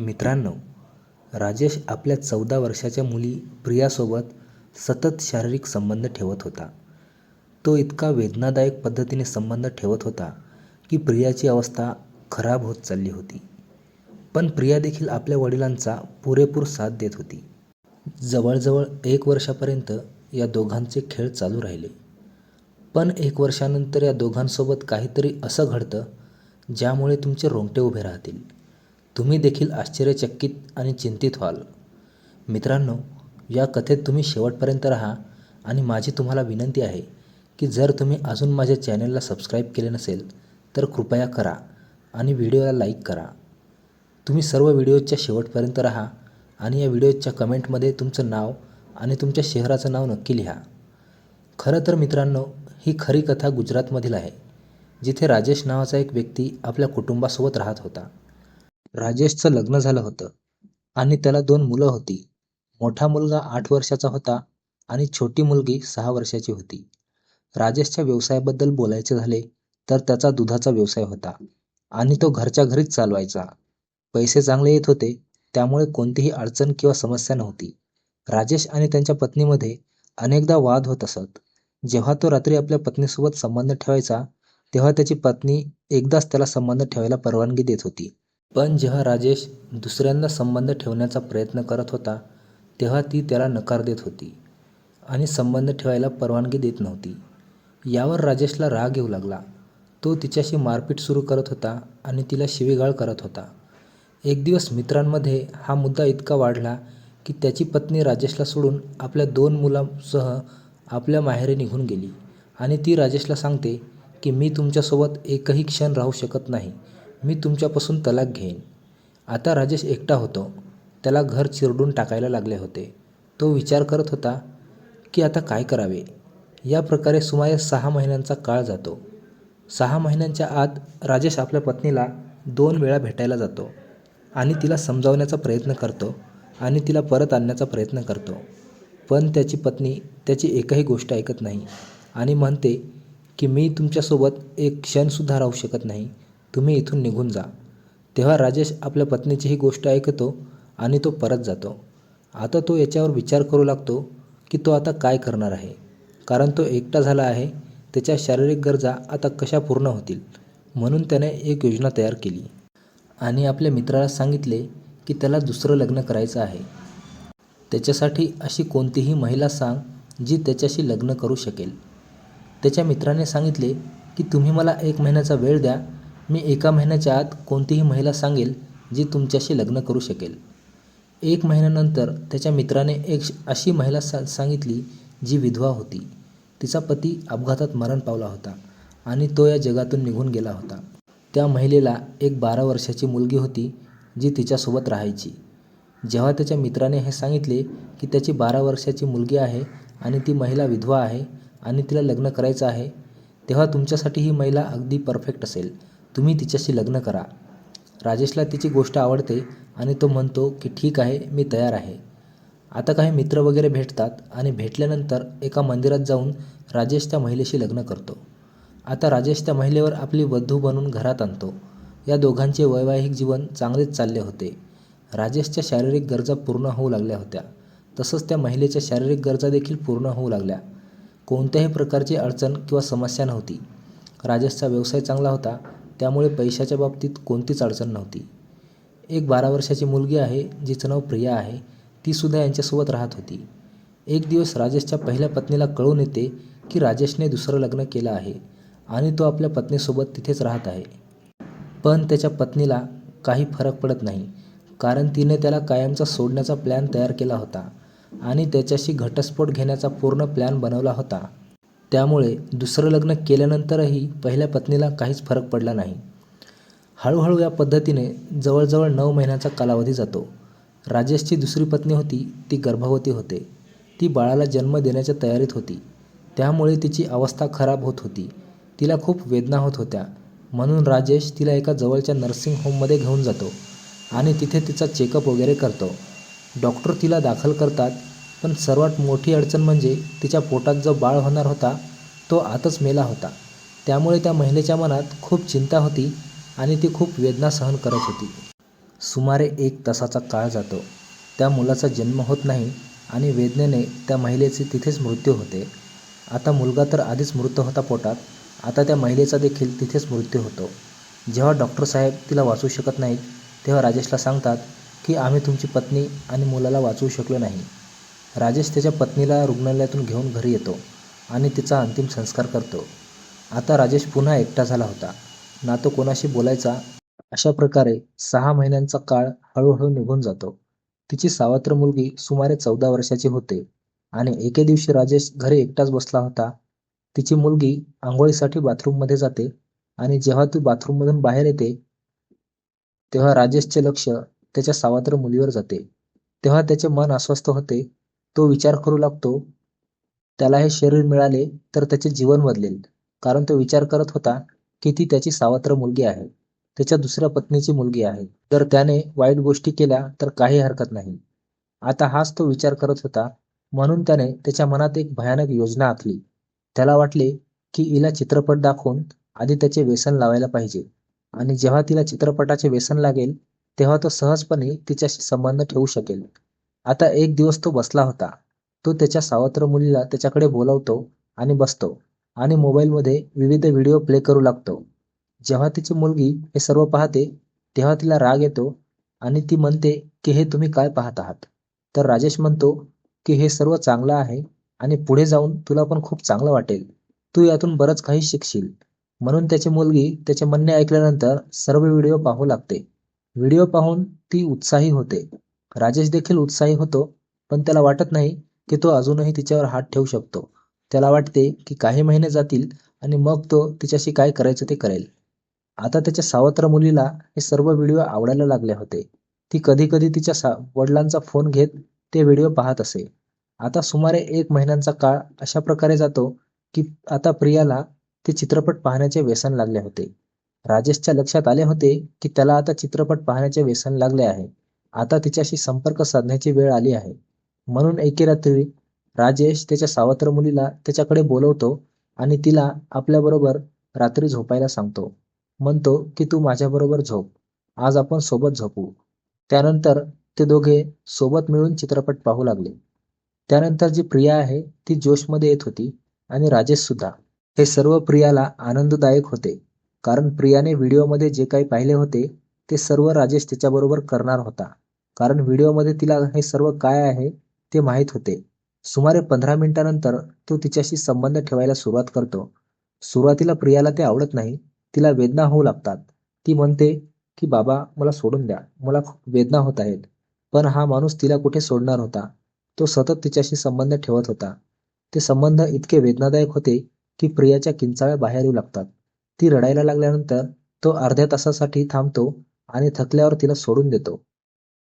मित्रांनो राजेश आपल्या चौदा वर्षाच्या मुली प्रियासोबत सतत शारीरिक संबंध ठेवत होता. तो इतका वेदनादायक पद्धतीने संबंध ठेवत होता की प्रियाची अवस्था खराब होत चालली होती. पण प्रिया देखील आपल्या वडिलांचा पुरेपूर साथ देत होती. जवळजवळ एक वर्षापर्यंत या दोघांचे खेळ चालू राहिले. पण एक वर्षानंतर या दोघांसोबत काहीतरी असं घडतं ज्यामुळे तुमचे रोंगटे उभे राहतील. तुम्ही देखील आश्चर्यचकित आणि चिंतित व्हाल. मित्रांनो या कथेत तुम्ही शेवटपर्यंत राहा आणि माझी तुम्हाला विनंती आहे की जर तुम्ही अजून माझ्या चॅनलला सबस्क्राईब केले नसेल तर कृपया करा आणि व्हिडिओला लाईक करा. तुम्ही सर्व व्हिडिओच्या शेवटपर्यंत राहा आणि या व्हिडिओच्या कमेंटमध्ये तुमचं नाव आणि तुमच्या शहराचं नाव नक्की लिहा. खरं तर मित्रांनो ही खरी कथा गुजरातमधील आहे जिथे राजेश नावाचा एक व्यक्ती आपल्या कुटुंबासोबत राहत होता. राजेशचं लग्न झालं होतं आणि त्याला दोन मुलं होती. मोठा मुलगा आठ वर्षाचा होता आणि छोटी मुलगी सहा वर्षाची होती. राजेशच्या व्यवसायाबद्दल बोलायचे झाले तर त्याचा दुधाचा व्यवसाय होता आणि तो घरच्या घरीच चालवायचा. पैसे चांगले येत होते त्यामुळे कोणतीही अडचण किंवा समस्या नव्हती. राजेश आणि त्यांच्या पत्नीमध्ये अनेकदा वाद होत असत. जेव्हा तो रात्री आपल्या पत्नीसोबत संबंध ठेवायचा तेव्हा त्याची पत्नी एकदाच त्याला संबंध ठेवायला परवानगी देत होती. पण जेव्हा राजेश दुसऱ्यांदा संबंध ठेवण्याचा प्रयत्न करत होता तेव्हा ती त्याला नकार देत होती आणि संबंध ठेवायला परवानगी देत नव्हती. यावर राजेशला राग येऊ लागला. तो तिच्याशी मारपीट सुरू करत होता आणि तिला शिवीगाळ करत होता. एक दिवस मित्रांमध्ये हा मुद्दा इतका वाढला की त्याची पत्नी राजेशला सोडून आपल्या दोन मुलांसह आपल्या माहेरी निघून गेली आणि ती राजेशला सांगते की मी तुमच्यासोबत एकही क्षण राहू शकत नाही. मी तुमच्यापासून तलाक घेईन. आता राजेश एकटा होतो. त्याला घर चिरडून टाकायला लागले होते. तो विचार करत होता की आता काय करावे? या प्रकारे सुमारे सहा महिन्यांचा काळ जातो. सहा महिन्यांच्या आत राजेश आपल्या पत्नीला दोन वेळा भेटायला जातो आणि तिला समजावण्याचा प्रयत्न करतो आणि तिला परत आणण्याचा प्रयत्न करतो. पण त्याची पत्नी त्याची एकही गोष्ट ऐकत नाही आणि म्हणते की मी तुमच्यासोबत एक क्षणसुद्धा राहू शकत नाही. तुम्ही इथून निघून जा. तेव्हा राजेश आपल्या पत्नीची ही गोष्ट ऐकतो आणि तो परत जातो. आता तो याच्यावर विचार करू लागतो की तो आता काय करणार आहे. कारण तो एकटा झाला आहे त्याच्या शारीरिक गरजा आता कशा पूर्ण होतील म्हणून त्याने एक योजना तयार केली. आणि आपल्या मित्राला सांगितले की त्याला दुसरं लग्न करायचं आहे. त्याच्यासाठी अशी कोणतीही महिला सांग जी त्याच्याशी लग्न करू शकेल. त्याच्या मित्राने सांगितले की तुम्ही मला एक महिन्याचा वेळ द्या मी एका महिन्याच्या आत कोणतीही महिला सांगेल जी तुमच्याशी लग्न करू शकेल. एक महिन्यानंतर त्याच्या मित्राने एक अशी महिला सा सांगितली जी विधवा होती. तिचा पती अपघातात मरण पावला होता आणि तो या जगातून निघून गेला होता. त्या महिलेला एक बारा वर्षाची मुलगी होती जी तिच्यासोबत राहायची. जेव्हा त्याच्या मित्राने हे सांगितले की त्याची बारा वर्षाची मुलगी आहे आणि ती महिला विधवा आहे आणि तिला लग्न करायचं आहे तेव्हा तुमच्यासाठी ही महिला अगदी परफेक्ट असेल. तुम्ही तिच्याशी लग्न करा. राजेशला तिची गोष्ट आवडते आणि तो म्हणतो की ठीक आहे मी तयार आहे. आता काही मित्र वगैरे भेटतात आणि भेटल्यानंतर एका मंदिरात जाऊन राजेश त्या महिलेशी लग्न करतो. आता राजेश त्या महिलेवर आपली वधू बनून घरात आणतो. या दोघांचे वैवाहिक जीवन चांगलेच चालले होते. राजेशच्या शारीरिक गरजा पूर्ण होऊ लागल्या होत्या. तसंच त्या महिलेच्या शारीरिक गरजा देखील पूर्ण होऊ लागल्या. कोणत्याही प्रकारची अडचण किंवा समस्या नव्हती. राजेशचा व्यवसाय चांगला होता. त्यामुळे पैशाच्या बाबतीत कोणतीच अडचण नव्हती. एक बारा वर्षाची मुलगी आहे जिचं नाव प्रिया आहे तीसुद्धा यांच्यासोबत राहत होती. एक दिवस राजेशच्या पहिल्या पत्नीला कळून येते की राजेशने दुसरं लग्न केलं आहे आणि तो आपल्या पत्नीसोबत तिथेच राहत आहे. पण त्याच्या पत्नीला काही फरक पडत नाही कारण तिने त्याला कायमचा सोडण्याचा प्लॅन तयार केला होता आणि त्याच्याशी घटस्फोट घेण्याचा पूर्ण प्लॅन बनवला होता. त्यामुळे दुसरं लग्न केल्यानंतरही पहिल्या पत्नीला काहीच फरक पडला नाही. हळूहळू या पद्धतीने जवळजवळ नऊ महिन्याचा कालावधी जातो. राजेशची दुसरी पत्नी होती ती गर्भवती होते. ती बाळाला जन्म देण्याच्या तयारीत होती. त्यामुळे तिची अवस्था खराब होत होती. तिला खूप वेदना होत होत्या. म्हणून राजेश तिला एका जवळच्या नर्सिंग होममध्ये घेऊन जातो आणि तिथे तिचा चेकअप वगैरे करतो. डॉक्टर तिला दाखल करतात पण सर्वात मोठी अडचण म्हणजे तिच्या पोटात जो बाळ होणार होता तो आतच मेला होता. त्यामुळे त्या महिलेच्या मनात खूप चिंता होती आणि ती खूप वेदना सहन करत होती. सुमारे एक तासाचा काळ जातो. त्या मुलाचा जन्म होत नाही आणि वेदनेने त्या महिलेचे तिथेच मृत्यू होते. आता मुलगा तर आधीच मृत होता पोटात आता त्या महिलेचा देखील तिथेच मृत्यू होतो. जेव्हा डॉक्टर साहेब तिला वाचवू शकत नाहीत तेव्हा राजेशला सांगतात की आम्ही तुमची पत्नी आणि मुलाला वाचवू शकलो नाही. राजेश त्याच्या पत्नीला रुग्णालयातून घेऊन घरी येतो आणि तिचा अंतिम संस्कार करतो. आता राजेश पुन्हा एकटा झाला होता. ना तो कोणाशी बोलायचा? अशा प्रकारे सहा महिन्यांचा काळ हळूहळू निघून जातो. तिची सावत्र मुलगी सुमारे चौदा वर्षाची होते आणि एके दिवशी राजेश घरी एकटाच बसला होता. तिची मुलगी आंघोळीसाठी बाथरूममध्ये जाते आणि जेव्हा ती बाथरूममधून बाहेर येते तेव्हा राजेशचे लक्ष त्याच्या सावत्र मुलीवर जाते. तेव्हा त्याचे मन अस्वस्थ होते तो विचार करू लागतो त्याला हे शरीर मिळाले तर त्याचे जीवन बदलेल. कारण तो विचार करत होता की ती त्याची सावत्र मुलगी आहे त्याच्या दुसऱ्या पत्नीची मुलगी आहे. जर त्याने वाईट गोष्टी केल्या तर काही हरकत नाही. आता हाच तो विचार करत होता म्हणून त्याने त्याच्या मनात एक भयानक योजना आखली. त्याला वाटले की हिला चित्रपट दाखवून आधी त्याचे व्यसन लावायला पाहिजे. आणि जेव्हा तिला चित्रपटाचे व्यसन लागेल तेव्हा तो सहजपणे तिच्याशी संबंध ठेवू शकेल. आता एक दिवस तो बसला होता. तो त्याच्या सावत्र मुलीला त्याच्याकडे बोलावतो आणि बसतो आणि मोबाईलमध्ये विविध व्हिडिओ प्ले करू लागतो. जेव्हा तिची मुलगी हे सर्व पाहते तेव्हा तिला राग येतो आणि ती म्हणते की हे तुम्ही काय पाहत आहात? तर राजेश म्हणतो की हे सर्व चांगलं आहे आणि पुढे जाऊन तुला पण खूप चांगलं वाटेल. तू यातून बरंच काही शिकशील. म्हणून त्याची मुलगी त्याचे म्हणणे ऐकल्यानंतर सर्व व्हिडिओ पाहू लागते. व्हिडिओ पाहून ती उत्साही होते. राजेश देखील उत्साही होतो पण त्याला वाटत नाही की तो अजूनही तिच्यावर हात ठेवू शकतो. त्याला वाटते की काही महिने जातील आणि मग तो तिच्याशी काय करायचं ते करेल. आता त्याच्या सावत्र मुलीला हे सर्व व्हिडिओ आवडायला लागले होते. ती कधी कधी तिच्या सा वडिलांचा फोन घेत ते व्हिडिओ पाहत असे. आता सुमारे एक महिन्यांचा काळ अशा प्रकारे जातो की आता प्रियाला ते चित्रपट पाहण्याचे व्यसन लागले होते. राजेशच्या लक्षात आले होते की त्याला आता चित्रपट पाहण्याचे व्यसन लागले आहे. आता तिच्याशी संपर्क साधण्याची वेळ आली आहे. म्हणून एके रात्री राजेश त्याच्या सावत्र मुलीला त्याच्याकडे बोलवतो आणि तिला आपल्याबरोबर रात्री झोपायला सांगतो. म्हणतो की तू माझ्याबरोबर झोप. आज आपण सोबत झोपू. त्यानंतर ते दोघे सोबत मिळून चित्रपट पाहू लागले. त्यानंतर जी प्रिया आहे ती जोशमध्ये येत होती आणि राजेश सुद्धा. हे सर्व प्रियाला आनंददायक होते. कारण प्रियाने व्हिडिओमध्ये जे काही पाहिले होते ते सर्व राजेश तिच्याबरोबर करणार होता. कारण व्हिडिओमध्ये तिला हे सर्व काय आहे ते माहीत होते. सुमारे पंधरा मिनिटानंतर तो तिच्याशी संबंध ठेवायला सुरुवात करतो. सुरुवातीला प्रियाला ते आवडत नाही. तिला वेदना होऊ लागतात. ती म्हणते की बाबा मला सोडून द्या. मला खूप वेदना होत आहेत. पण हा माणूस तिला कुठे सोडणार होता तो सतत तिच्याशी संबंध ठेवत होता. ते संबंध इतके वेदनादायक होते की प्रियाच्या किंचाळ्या बाहेर येऊ लागतात. ती रडायला लागल्यानंतर तो अर्ध्या तासासाठी थांबतो आणि थकल्यावर तिला सोडून देतो.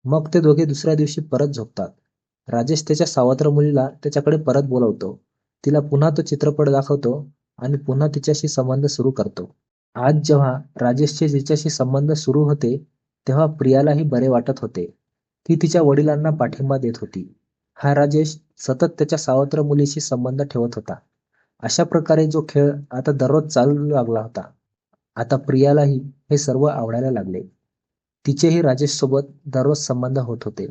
मग ते दोघे दुसऱ्या दिवशी परत झोपतात. राजेश त्याच्या सावत्र मुलीला त्याच्याकडे परत बोलवतो. तिला पुन्हा तो चित्रपट दाखवतो आणि पुन्हा तिच्याशी संबंध सुरू करतो. आज जेव्हा राजेशचे तिच्याशी संबंध सुरू होते तेव्हा प्रियालाही बरे वाटत होते. ती तिच्या वडिलांना पाठिंबा देत होती. हा राजेश सतत त्याच्या सावत्र मुलीशी संबंध ठेवत होता. अशा प्रकारे जो खेळ आता दररोज चालू लागला होता. आता प्रियालाही हे सर्व आवडायला लागले. तिचेही राजेश सोबत दररोज संबंध होत होते.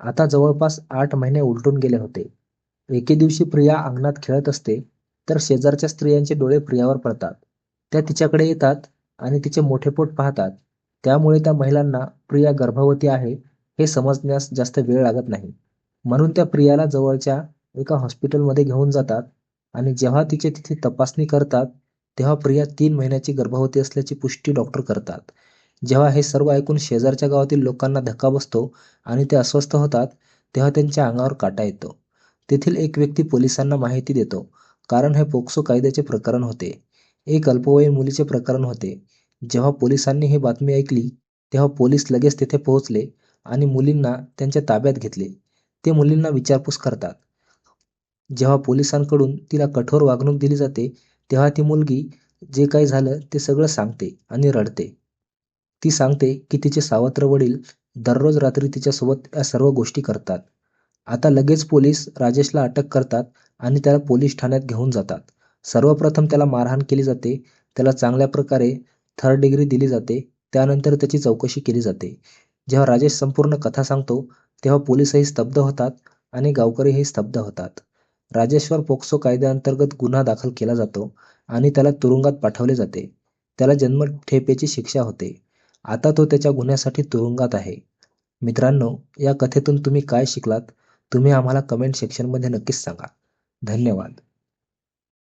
आता जवळपास आठ महिने उलटून गेले होते. एके दिवशी प्रिया अंगणात खेळत असते तर शेजारच्या स्त्रियांचे डोळे प्रियावर पडतात. त्या तिच्याकडे येतात आणि तिचे मोठे पोट पाहतात. त्यामुळे त्या महिलांना प्रिया गर्भवती आहे हे समजण्यास जास्त वेळ लागत नाही. म्हणून त्या प्रियाला जवळच्या एका हॉस्पिटलमध्ये घेऊन जातात आणि जेव्हा तिचे तिथे तपासणी करतात तेव्हा प्रिया तीन महिन्याची गर्भवती असल्याची पुष्टी डॉक्टर करतात. जेव्हा हे सर्व ऐकून शेजारच्या गावातील लोकांना धक्का बसतो आणि ते अस्वस्थ होतात तेव्हा त्यांच्या अंगावर काटा येतो. तेथील एक व्यक्ती पोलिसांना माहिती देतो कारण हे पोक्सो कायद्याचे प्रकरण होते. एक अल्पवयीन मुलीचे प्रकरण होते. जेव्हा पोलिसांनी ही बातमी ऐकली तेव्हा पोलीस लगेच तेथे पोहोचले आणि मुलींना त्यांच्या ताब्यात घेतले. ते मुलींना विचारपूस करतात. जेव्हा पोलिसांकडून तिला कठोर वागणूक दिली जाते तेव्हा ती मुलगी जे काही झालं ते सगळं सांगते आणि रडते. ती सांगते की तिचे सावत्र वडील दररोज रात्री तिच्यासोबत या सर्व गोष्टी करतात. आता लगेच पोलीस राजेशला अटक करतात आणि त्याला पोलीस ठाण्यात घेऊन जातात. सर्वप्रथम त्याला मारहाण केली जाते त्याला चांगल्या प्रकारे थर्ड डिग्री दिली जाते त्यानंतर त्याची चौकशी केली जाते. जेव्हा राजेश संपूर्ण कथा सांगतो तेव्हा पोलीसही स्तब्ध होतात आणि गावकरीही स्तब्ध होतात. राजेशवर पोक्सो कायद्याअंतर्गत गुन्हा दाखल केला जातो आणि त्याला तुरुंगात पाठवले जाते. त्याला जन्मठेपेची शिक्षा होते. आता तो त्याच्या गुन्ह्यासाठी तुरुंगात आहे. मित्रांनो या कथेतून तुम्ही काय शिकलात तुम्ही आम्हाला कमेंट सेक्शनमध्ये नक्कीच सांगा. धन्यवाद.